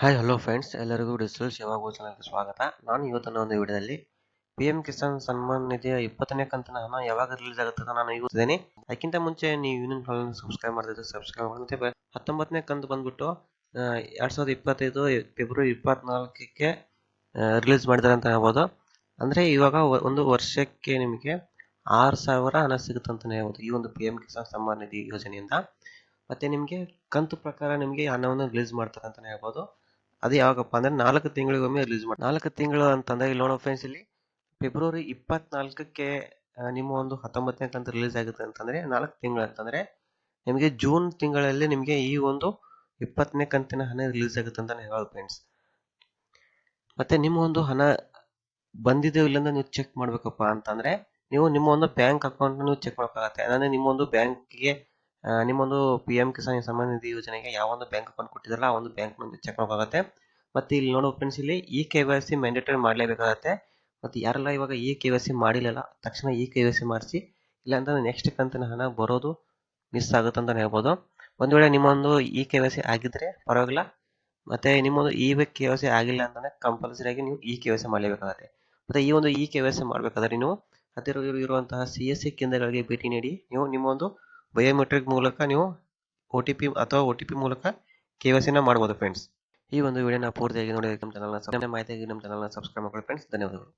Hi hello friends ಎಲ್ಲರಿಗೂ digital ಸೇವಾ ಘೋಷಣೆಗೆ ಸ್ವಾಗತ. ನಾನು ಇವತ್ತಿನ ಒಂದು ವಿಡಿಯೋದಲ್ಲಿ ಪಿ ಎಂ ಕಿಸಾನ್ ಸನ್ಮಾನ್ ನಿಧಿಯ ಇಪ್ಪತ್ತನೇ ಕಂತಿನ ಹಣ ಯಾವಾಗ ರಿಲೀಸ್ ಆಗುತ್ತೆ ನಾನು ಇವತ್ತಿದ್ದೇನೆ ಅದಕ್ಕಿಂತ ಮುಂಚೆ ನೀವು ಯೂನಿಯನ್ ಹಾಲ್ ಸಬ್ಸ್ಕ್ರೈಬ್ ಮಾಡಿದ್ರೆ ಸಬ್ಸ್ಕ್ರೈಬ್ ಮಾಡಿ ಹತ್ತೊಂಬತ್ತನೇ ಕಂತು ಬಂದ್ಬಿಟ್ಟು ಎರಡ್ ಸಾವಿರದ ಇಪ್ಪತ್ತೈದು ಫೆಬ್ರವರಿ ಇಪ್ಪತ್ನಾಲ್ಕಕ್ಕೆ ರಿಲೀಸ್ ಮಾಡಿದ್ದಾರೆ ಅಂತ ಹೇಳ್ಬೋದು. ಅಂದರೆ ಇವಾಗ ಒಂದು ವರ್ಷಕ್ಕೆ ನಿಮಗೆ ಆರು ಸಾವಿರ ಹಣ ಸಿಗುತ್ತೆ ಅಂತಲೇ ಹೇಳ್ಬೋದು ಈ ಒಂದು ಪಿ ಎಂ ಕಿಸಾನ್ ಸನ್ಮಾನ್ ನಿಧಿ ಯೋಜನೆಯಿಂದ. ಮತ್ತೆ ನಿಮಗೆ ಕಂತು ಪ್ರಕಾರ ನಿಮಗೆ ಹಣವನ್ನು ರಿಲೀಸ್ ಮಾಡ್ತಾರೆ ಅಂತಲೇ ಹೇಳ್ಬೋದು. ಅದು ಯಾವಾಗಪ್ಪ ಅಂದ್ರೆ ನಾಲ್ಕು ತಿಂಗಳಿಗೊಮ್ಮೆ ರಿಲೀಸ್ ಮಾಡಿ ನಾಲ್ಕು ತಿಂಗಳು ಅಂತಂದ್ರೆ ಲೋನ್ ಫ್ರೆಂಡ್ಸ್ ಇಲ್ಲಿ ಫೆಬ್ರವರಿ ಇಪ್ಪತ್ನಾಲ್ಕಕ್ಕೆ ನಿಮ್ಮ ಒಂದು ಹತ್ತೊಂಬತ್ತನೇ ಕಂತು ರಿಲೀಸ್ ಆಗುತ್ತೆ ಅಂತಂದ್ರೆ ನಾಲ್ಕು ತಿಂಗಳು ಅಂತಂದ್ರೆ ನಿಮಗೆ ಜೂನ್ ತಿಂಗಳಲ್ಲಿ ನಿಮಗೆ ಈ ಒಂದು ಇಪ್ಪತ್ತನೇ ಕಂತಿನ ಹಣ ರಿಲೀಸ್ ಆಗುತ್ತೆ ಅಂತ ಹೇಳೋದು ಫ್ರೆಂಡ್ಸ್ ಮತ್ತೆ ನಿಮ್ಮ ಒಂದು ಹಣ ಬಂದಿದೆಯೋ ಇಲ್ಲ ಅಂತ ನೀವು ಚೆಕ್ ಮಾಡ್ಬೇಕಪ್ಪ ಅಂತಂದ್ರೆ ನೀವು ನಿಮ್ಮ ಒಂದು ಬ್ಯಾಂಕ್ ಅಕೌಂಟ್ ನೀವು ಚೆಕ್ ಮಾಡ್ಬೇಕಾಗತ್ತೆ. ಅಂದ್ರೆ ನಿಮ್ಮ ಒಂದು ಬ್ಯಾಂಕ್ಗೆ ನಿಮ್ಮ ಒಂದು ಪಿ ಎಂ ಕಿಸಾನ್ ಸಮ್ಮಾನ್ ನಿಧಿ ಯೋಜನೆಗೆ ಯಾವ ಒಂದು ಬ್ಯಾಂಕ್ ಅಕೌಂಟ್ ಕೊಟ್ಟಿದ್ರಲ್ಲ, ಆ ಒಂದು ಬ್ಯಾಂಕ್ ಚೆಕ್ ಮಾಡಬೇಕಾಗತ್ತೆ ಮತ್ತೆ ಇಲ್ಲಿ ನೋಡೋ ಫ್ರೆಂಡ್ಸ್ ಇಲ್ಲಿ E K Y C mandatory ಮಾಡಲೇಬೇಕಾಗತ್ತೆ. ಮತ್ತೆ ಯಾರೆಲ್ಲ ಇವಾಗ ಇ ಕೆ ವೈ ಸಿ ಮಾಡಿಲ್ಲಲ್ಲ, ತಕ್ಷಣ ಇ ಕೆ ವೈ ಸಿ ಮಾಡಿಸಿ ಇಲ್ಲಾಂತಂದ್ರೆ ನೆಕ್ಸ್ಟ್ ಕಂತಿನ ಹಣ ಬರೋದು ಮಿಸ್ ಆಗುತ್ತೆ ಅಂತ ಹೇಳ್ಬೋದು. ಒಂದು ವೇಳೆ ನಿಮ್ಮೊಂದು ಇ ಕೆ ವೈ ಸಿ ಆಗಿದ್ರೆ ಪರವಾಗಿಲ್ಲ. ಮತ್ತೆ ನಿಮ್ಮೊಂದು ಇ ಕೆ ವೈ ಸಿ ಆಗಿಲ್ಲ ಅಂತಂದ್ರೆ ಕಂಪಲ್ಸರಿಯಾಗಿ ನೀವು ಇ ಕೆ ವೈ ಸಿ ಮಾಡಲೇಬೇಕಾಗುತ್ತೆ. ಮತ್ತೆ ಈ ಒಂದು ಇ ಕೆ ವೈ ಸಿ ಮಾಡಬೇಕಾದ್ರೆ ನೀವು ಹತ್ತಿರ ಇರುವಂತಹ ಸಿ ಎಸ್ ಸಿ ಕೇಂದ್ರಗಳಿಗೆ ಭೇಟಿ ನೀಡಿ, ನೀವು ನಿಮ್ಮ ಒಂದು ಬಯೋಮೆಟ್ರಿಕ್ ಮೂಲಕ ನೀವು ಒ ಟಿ ಪಿ ಅಥವಾ ಒ ಟಿ ಪಿ ಮೂಲಕ ಕೆ ವೈ ಸಿನ ಮಾಡ್ಬೋದು ಫ್ರೆಂಡ್ಸ್ ಈ ಒಂದು ವಿಡಿಯೋನ ಪೂರ್ತಿಯಾಗಿ ನೋಡಿ ನಮ್ಮ ಚಾನಲ್ನ ಮಾಹಿತಿಯಾಗಿ ನಮ್ಮ ಚಾನಲ್ನ ಸಬ್ಸ್ಕ್ರೈಬ್ ಮಾಡ್ಕೊಳ್ಳಿ ಫ್ರೆಂಡ್ಸ್ ಧನ್ಯವಾದಗಳು.